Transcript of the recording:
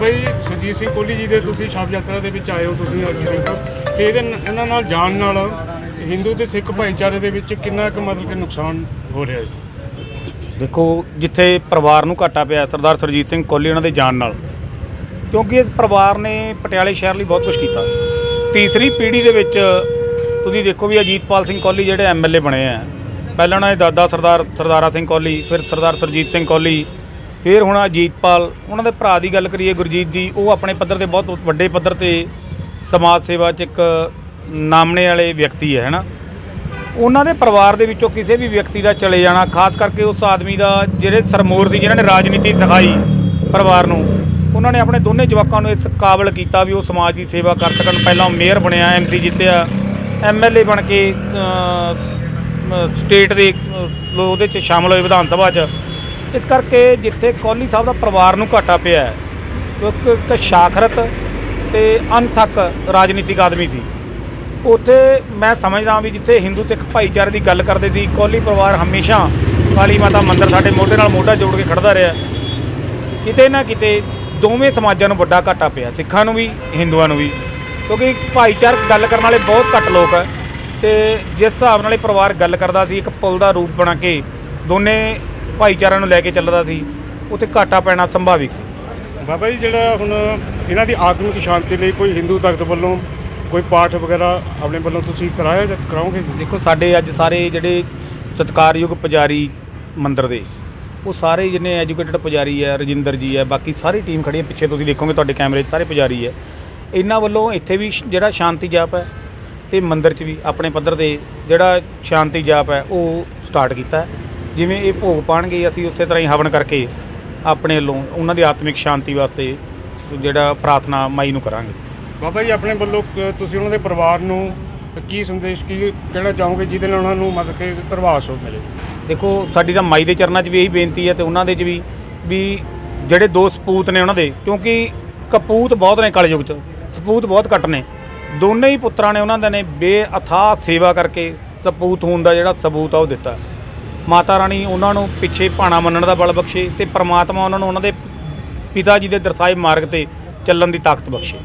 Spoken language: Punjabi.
ਬਾਬਾ ਜੀ ਸੁਰਜੀਤ ਸਿੰਘ ਕੋਹਲੀ ਜੀ ਦੇ ਤੁਸੀਂ ਸ਼ਬਦ ਯਾਤਰਾ ਦੇ ਵਿੱਚ ਆਏ ਹੋ ਤੁਸੀਂ ਅੱਜ ਦੇਖੋ ਤੇ ਇਹਦੇ ਨ- ਇਹਨਾਂ ਨਾਲ ਜਾਣ ਨਾਲ ਹਿੰਦੂ ਤੇ ਸਿੱਖ ਭਾਈਚਾਰੇ ਦੇ ਵਿੱਚ ਕਿੰਨਾ ਕੁ ਮਤਲਬ ਕਿ ਨੁਕਸਾਨ ਹੋ ਰਿਹਾ ਜੀ ਦੇਖੋ, ਜਿੱਥੇ ਪਰਿਵਾਰ ਨੂੰ ਘਾਟਾ ਪਿਆ, ਸਰਦਾਰ ਸਰਜੀਤ ਸਿੰਘ ਕੋਹਲੀ ਉਹਨਾਂ ਦੇ ਜਾਣ ਨਾਲ। ਕਿਉਂਕਿ ਇਸ ਪਰਿਵਾਰ ਨੇ ਪਟਿਆਲੇ ਸ਼ਹਿਰ ਲਈ ਬਹੁਤ ਕੁਝ ਕੀਤਾ। ਤੀਸਰੀ ਪੀੜ੍ਹੀ ਦੇ ਵਿੱਚ ਤੁਸੀਂ ਦੇਖੋ ਵੀ ਅਜੀਤਪਾਲ ਸਿੰਘ ਕੋਹਲੀ ਜਿਹੜੇ ਐਮਐਲਏ ਬਣੇ ਆ। ਪਹਿਲਾਂ ਉਹਨਾਂ ਦੇ ਦਾਦਾ ਸਰਦਾਰ ਸਰਦਾਰਾ ਸਿੰਘ ਕੋਹਲੀ, ਫਿਰ ਸਰਦਾਰ ਸਰਜੀਤ ਸਿੰਘ ਕੋਹਲੀ ਫਿਰ ਹੁਣ ਅਜੀਤਪਾਲ, ਉਹਨਾਂ ਦੇ ਭਰਾ ਦੀ ਗੱਲ ਕਰੀਏ ਗੁਰਜੀਤ ਦੀ ਉਹ ਆਪਣੇ ਪੱਧਰ ਤੇ ਬਹੁਤ ਵੱਡੇ ਪੱਧਰ ਤੇ ਸਮਾਜ ਸੇਵਾ 'ਚ ਇੱਕ ਨਾਮਣੇ ਵਾਲੇ ਵਿਅਕਤੀ ਹੈ, ਹੈਨਾ? ਉਹਨਾਂ ਦੇ ਪਰਿਵਾਰ ਦੇ ਵਿੱਚੋਂ ਕਿਸੇ ਵੀ ਵਿਅਕਤੀ ਦਾ ਚਲੇ ਜਾਣਾ, ਖਾਸ ਕਰਕੇ ਉਸ ਆਦਮੀ ਦਾ ਜਿਹੜੇ ਸਰਮੋਰ ਸੀ, ਜਿਨ੍ਹਾਂ ਨੇ ਰਾਜਨੀਤੀ ਸਿਖਾਈ ਪਰਿਵਾਰ ਨੂੰ, ਉਹਨਾਂ ਨੇ ਆਪਣੇ ਦੋਨੇ ਜਵਾਕਾਂ ਨੂੰ ਇਸ ਕਾਬਲ ਕੀਤਾ ਵੀ ਉਹ ਸਮਾਜ ਦੀ ਸੇਵਾ ਕਰ ਸਕਣ। ਪਹਿਲਾਂ ਉਹ ਮੇਅਰ ਬਣਿਆ ਐਮਸੀ ਜਿੱਤਿਆ ਐਮਐਲਏ ਬਣ ਕੇ ਸਟੇਟ ਦੇ ਉਹਦੇ 'ਚ ਸ਼ਾਮਲ ਹੋਏ ਵਿਧਾਨ ਸਭਾ 'ਚ। ਇਸ ਕਰਕੇ ਜਿੱਥੇ ਕੋਹਲੀ ਸਾਹਿਬ ਦਾ ਪਰਿਵਾਰ ਨੂੰ ਘਾਟਾ ਪਿਆ ਹੈ, ਉਹ ਇੱਕ ਇੱਕ ਸ਼ਾਖਰਤ ਤੇ ਅਨਥਕ ਰਾਜਨੀਤਿਕ ਆਦਮੀ ਸੀ। ਉੱਥੇ ਮੈਂ ਸਮਝਦਾ ਵੀ ਜਿੱਥੇ ਹਿੰਦੂ ਸਿੱਖ ਭਾਈਚਾਰੇ ਦੀ ਗੱਲ ਕਰਦੇ ਸੀ ਕੋਹਲੀ ਪਰਿਵਾਰ ਹਮੇਸ਼ਾ ਕਾਲੀ ਮਾਤਾ ਮੰਦਿਰ ਸਾਡੇ ਮੋਢੇ ਨਾਲ ਮੋਢਾ ਜੋੜ ਕੇ ਖੜਦਾ ਰਿਹਾ। ਕਿਤੇ ਨਾ ਕਿਤੇ ਦੋਵੇਂ ਸਮਾਜਾਂ ਨੂੰ ਵੱਡਾ ਘਾਟਾ ਪਿਆ ਸਿੱਖਾਂ ਨੂੰ ਵੀ ਹਿੰਦੂਆਂ ਨੂੰ ਵੀ। ਕਿਉਂਕਿ ਭਾਈਚਾਰਕ ਗੱਲ ਕਰਨ ਵਾਲੇ ਬਹੁਤ ਘੱਟ ਲੋਕ ਹੈ ਤੇ ਜਿਸ ਹਿਸਾਬ ਨਾਲ ਇਹ ਪਰਿਵਾਰ ਗੱਲ ਕਰਦਾ ਸੀ ਇੱਕ ਪੁਲ ਦਾ ਰੂਪ ਬਣਾ ਕੇ ਦੋਨੇ ਭਾਈਚਾਰਿਆਂ ਨੂੰ ਲੈ ਕੇ ਚੱਲਦਾ ਸੀ ਉੱਥੇ ਘਾਟਾ ਪੈਣਾ ਸੰਭਾਵਿਕ ਸੀ। ਬਾਬਾ ਜੀ ਜਿਹੜਾ ਹੁਣ ਇਹਨਾਂ ਦੀ ਆਤਮਿਕ ਸ਼ਾਂਤੀ ਲਈ ਕੋਈ ਹਿੰਦੂ ਤਖਤ ਵੱਲੋਂ ਕੋਈ ਪਾਠ ਵਗੈਰਾ ਆਪਣੇ ਵੱਲੋਂ ਤੁਸੀਂ ਕਰਾਇਆ ਜਾਂ ਕਰਾਓਗੇ? ਦੇਖੋ ਸਾਡੇ ਅੱਜ ਸਾਰੇ ਜਿਹੜੇ ਸਤਿਕਾਰਯੋਗ ਪੁਜਾਰੀ ਮੰਦਿਰ ਦੇ ਉਹ ਸਾਰੇ ਜਿੰਨੇ ਐਜੂਕੇਟਡ ਪੁਜਾਰੀ ਹੈ ਰਜਿੰਦਰ ਜੀ ਹੈ ਬਾਕੀ ਸਾਰੀ ਟੀਮ ਖੜੀ ਹੈ। ਪਿੱਛੇ ਤੁਸੀਂ ਦੇਖੋਗੇ ਤੁਹਾਡੇ ਕੈਮਰੇ 'ਚ ਸਾਰੇ ਪੁਜਾਰੀ ਹੈ। ਇਹਨਾਂ ਵੱਲੋਂ ਇੱਥੇ ਵੀ ਜਿਹੜਾ ਸ਼ਾਂਤੀ ਜਾਪ ਹੈ ਤੇ ਮੰਦਿਰ 'ਚ ਵੀ ਆਪਣੇ ਪੱਧਰ ਤੇ ਜਿਹੜਾ ਸ਼ਾਂਤੀ ਜਾਪ ਹੈ ਉਹ ਸਟਾਰਟ ਕੀਤਾ ਹੈ। ਜਿਵੇਂ ਇਹ ਭੋਗ ਪਾਣਗੇ ਅਸੀਂ ਉਸੇ ਤਰ੍ਹਾਂ ਹੀ ਹਵਨ ਕਰਕੇ ਆਪਣੇ ਵੱਲੋਂ ਉਹਨਾਂ ਦੀ ਆਤਮਿਕ ਸ਼ਾਂਤੀ ਵਾਸਤੇ ਜਿਹੜਾ ਪ੍ਰਾਰਥਨਾ ਮਾਈ ਨੂੰ ਕਰਾਂਗੇ। ਬਾਬਾ ਜੀ ਆਪਣੇ ਵੱਲੋਂ ਕ- ਤੁਸੀਂ ਉਹਨਾਂ ਦੇ ਪਰਿਵਾਰ ਨੂੰ ਕੀ ਸੰਦੇਸ਼ ਕੀ ਕਹਿਣਾ ਚਾਹੋਗੇ ਜਿਹਦੇ ਨਾਲ ਉਹਨਾਂ ਨੂੰ ਮਤਲਬ ਕਿ ਧਰਵਾਸ ਹੋ ਮਿਲੇ? ਦੇਖੋ ਸਾਡੀ ਤਾਂ ਮਾਈ ਦੇ ਚਰਨਾਂ 'ਚ ਵੀ ਇਹੀ ਬੇਨਤੀ ਹੈ ਤੇ ਉਹਨਾਂ ਦੇ 'ਚ ਵੀ ਵੀ ਜਿਹੜੇ ਦੋ ਸਪੂਤ ਨੇ ਉਹਨਾਂ ਦੇ ਕਿਉਂਕਿ ਕਪੂਤ ਬਹੁਤ ਨੇ ਕਲਯੁਗ 'ਚ ਸਪੂਤ ਬਹੁਤ ਘੱਟ ਨੇ। ਦੋਨੇ ਹੀ ਪੁੱਤਰਾਂ ਨੇ ਉਹਨਾਂ ਦੇ ਨੇ ਬੇਅਥਾਹ ਸੇਵਾ ਕਰਕੇ ਸਪੂਤ ਹੋਣ ਦਾ ਜਿਹੜਾ ਸਬੂਤ ਆ ਉਹ ਦਿੱਤਾ। ਮਾਤਾ ਰਾਣੀ ਉਹਨਾਂ ਨੂੰ ਪਿੱਛੇ ਭਾਣਾ ਮੰਨਣ ਦਾ ਬਲ ਬਖਸ਼ੇ ਤੇ ਪ੍ਰਮਾਤਮਾ ਉਹਨਾਂ ਨੂੰ ਉਹਨਾਂ ਦੇ ਪਿਤਾ ਜੀ ਦੇ ਦਰਸਾਏ ਮਾਰਗ ਤੇ ਚੱਲਣ ਦੀ ਤਾਕਤ ਬਖਸ਼ੇ।